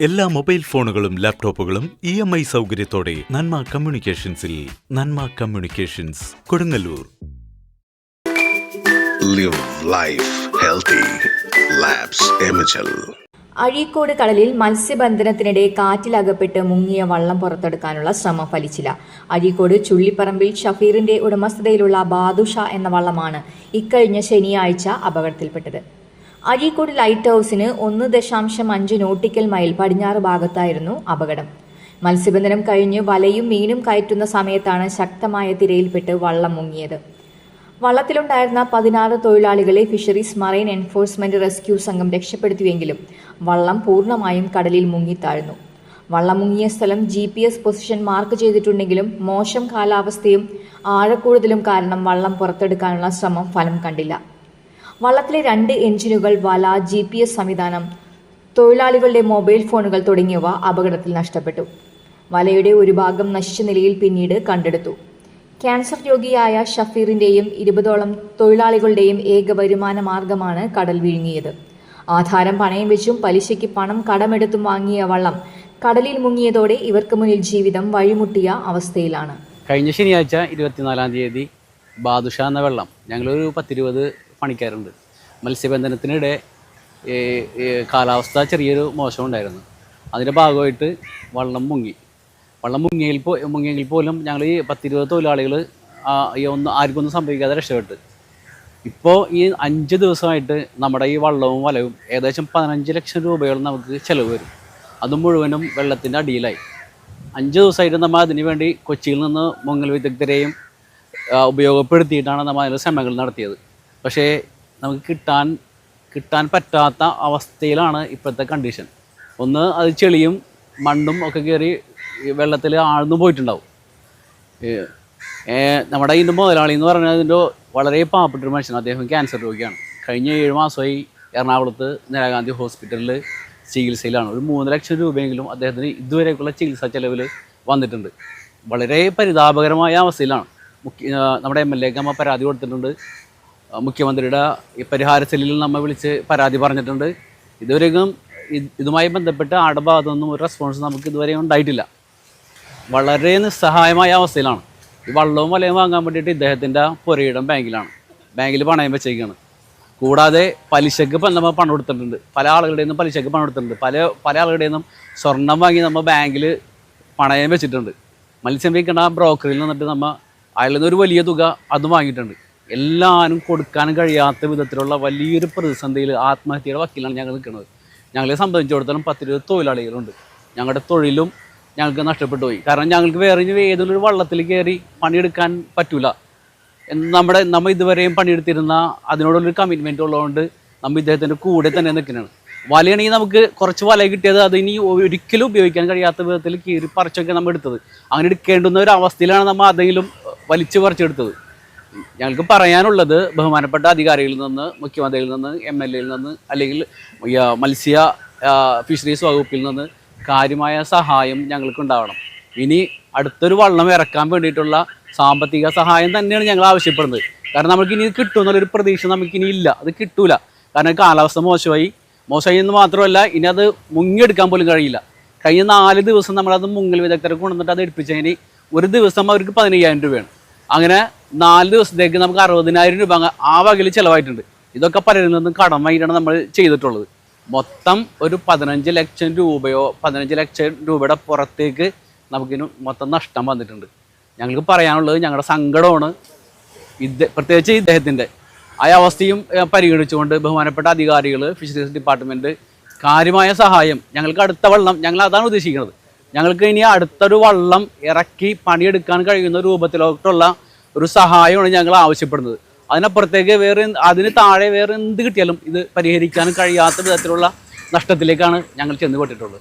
എല്ലാ മൊബൈൽ ഫോണുകളും ലാപ്ടോപ്പുകളും ഇ എം ഐ സൗകര്യത്തോടെ Nanma കമ്മ്യൂണിക്കേഷൻസിൽ Nanma communications Kodungallur. Live life healthy. Azhikode കടലിൽ മത്സ്യബന്ധനത്തിനിടെ കാറ്റിലകപ്പെട്ട് മുങ്ങിയ വള്ളം പുറത്തെടുക്കാനുള്ള ശ്രമം ഫലിച്ചില്ല. അഴീക്കോട് ചുള്ളിപ്പറമ്പിൽ ഷഫീറിന്റെ ഉടമസ്ഥതയിലുള്ള ബാദുഷ എന്ന വള്ളമാണ് ഇക്കഴിഞ്ഞ ശനിയാഴ്ച അപകടത്തിൽപ്പെട്ടത്. അഴീക്കോട് ലൈറ്റ് ഹൌസിന് ഒന്ന് ദശാംശം അഞ്ച് നോട്ടിക്കൽ മൈൽ പടിഞ്ഞാറ് ഭാഗത്തായിരുന്നു അപകടം. മത്സ്യബന്ധനം കഴിഞ്ഞ് വലയും മീനും കയറ്റുന്ന സമയത്താണ് ശക്തമായ തിരയിൽപ്പെട്ട് വള്ളം മുങ്ങിയത്. വള്ളത്തിലുണ്ടായിരുന്ന പതിനാറ് തൊഴിലാളികളെ ഫിഷറീസ് മറൈൻ എൻഫോഴ്സ്മെന്റ് റെസ്ക്യൂ സംഘം രക്ഷപ്പെടുത്തിയെങ്കിലും വള്ളം പൂർണമായും കടലിൽ മുങ്ങിത്താഴ്ന്നു. വള്ളം മുങ്ങിയ സ്ഥലം G P S position mark ചെയ്തിട്ടുണ്ടെങ്കിലും മോശം കാലാവസ്ഥയും ആഴക്കൂടുതലും കാരണം വള്ളം പുറത്തെടുക്കാനുള്ള ശ്രമം ഫലം കണ്ടില്ല. വള്ളത്തിലെ രണ്ട് എഞ്ചിനുകൾ വല ജി പി എസ് സംവിധാനം തൊഴിലാളികളുടെ മൊബൈൽ ഫോണുകൾ തുടങ്ങിയവ അപകടത്തിൽ നഷ്ടപ്പെട്ടു. വലയുടെ ഒരു ഭാഗം നശിച്ച നിലയിൽ പിന്നീട് കണ്ടെടുത്തു. ക്യാൻസർ രോഗിയായ ഷഫീറിന്റെയും ഇരുപതോളം തൊഴിലാളികളുടെയും ഏക വരുമാന മാർഗമാണ് കടൽ വിഴുങ്ങിയത്. ആധാരം പണയം വെച്ചും പലിശയ്ക്ക് പണം കടമെടുത്തും വാങ്ങിയ വള്ളം കടലിൽ മുങ്ങിയതോടെ ഇവർക്ക് മുന്നിൽ ജീവിതം വഴിമുട്ടിയ അവസ്ഥയിലാണ്. കഴിഞ്ഞ ശനിയാഴ്ച ഇരുപത്തിനാലാം തീയതി ബാദുഷ എന്ന വെള്ളം ഞങ്ങളൊരു പത്തിരുപത് പണിക്കാരുണ്ട്. മത്സ്യബന്ധനത്തിനിടെ കാലാവസ്ഥ ചെറിയൊരു മോശമുണ്ടായിരുന്നു. അതിന്റെ ഭാഗമായിട്ട് വള്ളം മുങ്ങി. വള്ളം മുങ്ങിയിൽ പോ മുങ്ങിയെങ്കിൽ പോലും ഞങ്ങൾ ഈ പത്തിരുപത് തൊഴിലാളികൾ ഈ ഒന്നും ആർക്കൊന്നും സംഭവിക്കാതെ രക്ഷപ്പെട്ട്. ഇപ്പോൾ ഈ അഞ്ച് ദിവസമായിട്ട് നമ്മുടെ ഈ വള്ളവും വലവും ഏകദേശം പതിനഞ്ച് ലക്ഷം രൂപയോളം നമുക്ക് ചിലവ് വരും. അത് മുഴുവനും വെള്ളത്തിന്റെ അടിയിലായി. അഞ്ച് ദിവസമായിട്ട് നമ്മൾ അതിനു വേണ്ടി കൊച്ചിയിൽ നിന്ന് മുങ്ങൽ വിദഗ്ധരെയും ഉപയോഗപ്പെടുത്തിയിട്ടാണ് നമ്മൾ അതിന് ശ്രമങ്ങൾ നടത്തിയത്. പക്ഷേ നമുക്ക് കിട്ടാൻ കിട്ടാൻ പറ്റാത്ത അവസ്ഥയിലാണ് ഇപ്പോഴത്തെ കണ്ടീഷൻ ഒന്ന് അത് ചെളിയും മണ്ണും ഒക്കെ കയറി വെള്ളത്തിൽ ആഴ്ന്നു പോയിട്ടുണ്ടാവും. നമ്മുടെ ഇതിന്റെ മുതലാളി എന്ന് പറഞ്ഞാൽ ഇതിന്റെ വളരെ പാവപ്പെട്ടൊരു മനുഷ്യൻ അദ്ദേഹം ക്യാൻസർ രോഗിയാണ്. കഴിഞ്ഞ ഏഴ് മാസമായി എറണാകുളത്ത് ഇന്ദിരാഗാന്ധി ഹോസ്പിറ്റലിൽ ചികിത്സയിലാണ്. ഒരു മൂന്ന് ലക്ഷം രൂപയെങ്കിലും അദ്ദേഹത്തിന് ഇതുവരെയൊക്കെയുള്ള ചികിത്സാ ചെലവിൽ വന്നിട്ടുണ്ട്. വളരെ പരിതാപകരമായ അവസ്ഥയിലാണ്. മുഖ്യ നമ്മുടെ എം എൽ എക്ക് അമ്മ പരാതി കൊടുത്തിട്ടുണ്ട്. മുഖ്യമന്ത്രിയുടെ ഈ പരിഹാര സെല്ലിൽ നമ്മൾ വിളിച്ച് പരാതി പറഞ്ഞിട്ടുണ്ട്. ഇതുവരെയും ഇതുമായി ബന്ധപ്പെട്ട് ആടെ ഭാഗത്തൊന്നും ഒരു റെസ്പോൺസ് നമുക്ക് ഇതുവരെ ഉണ്ടായിട്ടില്ല. വളരെ നിസ്സഹായമായ അവസ്ഥയിലാണ്. ഈ വള്ളവും വലയും വാങ്ങാൻ വേണ്ടിയിട്ട് ഇദ്ദേഹത്തിന്റെ പുരയിടം ബാങ്കിലാണ്. ബാങ്കിൽ പണയം വെച്ചേക്കാണ്. കൂടാതെ പലിശക്ക് നമ്മൾ പണം കൊടുത്തിട്ടുണ്ട് പല ആളുകളുടെ നിന്നും പലിശക്ക് പണം കൊടുത്തിട്ടുണ്ട് പല പല ആളുകളുടെ നിന്നും സ്വർണം വാങ്ങി നമ്മൾ ബാങ്കിൽ പണയം വെച്ചിട്ടുണ്ട്. മത്സ്യം വിൽക്കുന്ന ബ്രോക്കറിൽ നിന്നിട്ട് നമ്മൾ അയാളിൽ നിന്ന് ഒരു വലിയ തുക അതും വാങ്ങിയിട്ടുണ്ട്. എല്ലാവരും കൊടുക്കാൻ കഴിയാത്ത വിധത്തിലുള്ള വലിയൊരു പ്രതിസന്ധിയിൽ ആത്മഹത്യയുടെ വക്കീലാണ് ഞങ്ങൾ നിൽക്കുന്നത്. ഞങ്ങളെ സംബന്ധിച്ചിടത്തോളം പത്തിരുപത് തൊഴിലാളികളുണ്ട്. ഞങ്ങളുടെ തൊഴിലും ഞങ്ങൾക്ക് നഷ്ടപ്പെട്ടു പോയി. കാരണം ഞങ്ങൾക്ക് വേറെ ഇനി ഒരു വള്ളത്തിൽ കയറി പണിയെടുക്കാൻ പറ്റൂല. എന്ന് നമ്മുടെ നമ്മൾ ഇതുവരെയും പണിയെടുത്തിരുന്ന അതിനോടുള്ളൊരു കമ്മിറ്റ്മെന്റ് ഉള്ളതുകൊണ്ട് നമ്മൾ ഇദ്ദേഹത്തിന്റെ കൂടെ തന്നെ നിൽക്കുന്നതാണ്. വലയാണെങ്കിൽ നമുക്ക് കുറച്ച് വല കിട്ടിയത് അത് ഇനി ഒരിക്കലും ഉപയോഗിക്കാൻ കഴിയാത്ത വിധത്തിൽ കീറി പറിച്ചൊക്കെ നമ്മൾ എടുത്തത്. അങ്ങനെ എടുക്കേണ്ടുന്ന ഒരു അവസ്ഥയിലാണ് നമ്മൾ അതെങ്കിലും വലിച്ചു പറിച്ചെടുത്തത്. ഞങ്ങൾക്ക് പറയാനുള്ളത് ബഹുമാനപ്പെട്ട അധികാരികളിൽ നിന്ന് മുഖ്യമന്ത്രിയിൽ നിന്ന് എം എൽ എയിൽ നിന്ന് അല്ലെങ്കിൽ മത്സ്യ ഫിഷറീസ് വകുപ്പിൽ നിന്ന് കാര്യമായ സഹായം ഞങ്ങൾക്ക് ഉണ്ടാവണം. ഇനി അടുത്തൊരു വള്ളം ഇറക്കാൻ വേണ്ടിയിട്ടുള്ള സാമ്പത്തിക സഹായം തന്നെയാണ് ഞങ്ങൾ ആവശ്യപ്പെടുന്നത്. കാരണം നമുക്ക് ഇനി കിട്ടും എന്നുള്ളൊരു പ്രതീക്ഷ നമുക്കിനി ഇല്ല. അത് കിട്ടൂല. കാരണം കാലാവസ്ഥ മോശമായി. മോശമായി എന്ന് മാത്രമല്ല ഇനി അത് മുങ്ങിയെടുക്കാൻ പോലും കഴിയില്ല. കഴിഞ്ഞ നാല് ദിവസം നമ്മളത് മുങ്ങൽ വിദഗ്ധരെ കൊണ്ടുവന്നിട്ട് അത് എടുപ്പിച്ചതിന് ഒരു ദിവസം അവർക്ക് പതിനയ്യായിരം രൂപയാണ്. അങ്ങനെ നാല് ദിവസത്തേക്ക് നമുക്ക് അറുപതിനായിരം രൂപ ആ വകയിൽ ചിലവായിട്ടുണ്ട്. ഇതൊക്കെ പലരിൽ നിന്നും കടം വാങ്ങിയിട്ടാണ് നമ്മൾ ചെയ്തിട്ടുള്ളത്. മൊത്തം ഒരു പതിനഞ്ച് ലക്ഷം രൂപയോ പതിനഞ്ച് ലക്ഷം രൂപയുടെ പുറത്തേക്ക് നമുക്കിന് മൊത്തം നഷ്ടം വന്നിട്ടുണ്ട്. ഞങ്ങൾക്ക് പറയാനുള്ളത് ഞങ്ങളുടെ സങ്കടമാണ്. ഇദ്ദേ പ്രത്യേകിച്ച് ഇദ്ദേഹത്തിന്റെ. ആ അവസ്ഥയും പരിഗണിച്ചുകൊണ്ട് ബഹുമാനപ്പെട്ട അധികാരികൾ ഫിഷറീസ് ഡിപ്പാർട്ട്മെന്റ് കാര്യമായ സഹായം ഞങ്ങൾക്ക് അടുത്ത വള്ളം ഞങ്ങൾ അതാണ് ഉദ്ദേശിക്കുന്നത്. ഞങ്ങൾക്ക് ഇനി അടുത്തൊരു വള്ളം ഇറക്കി പണിയെടുക്കാൻ കഴിയുന്ന രൂപത്തിലോട്ടുള്ള ഒരു സഹായമാണ് ഞങ്ങൾ ആവശ്യപ്പെടുന്നത്. അതിനപ്പുറത്തേക്ക് വേറെ അതിന് താഴെ വേറെ എന്ത് കിട്ടിയാലും ഇത് പരിഹരിക്കാൻ കഴിയാത്ത വിധത്തിലുള്ള നഷ്ടത്തിലേക്കാണ് ഞങ്ങൾ ചെന്ന് പെട്ടിട്ടുള്ളത്.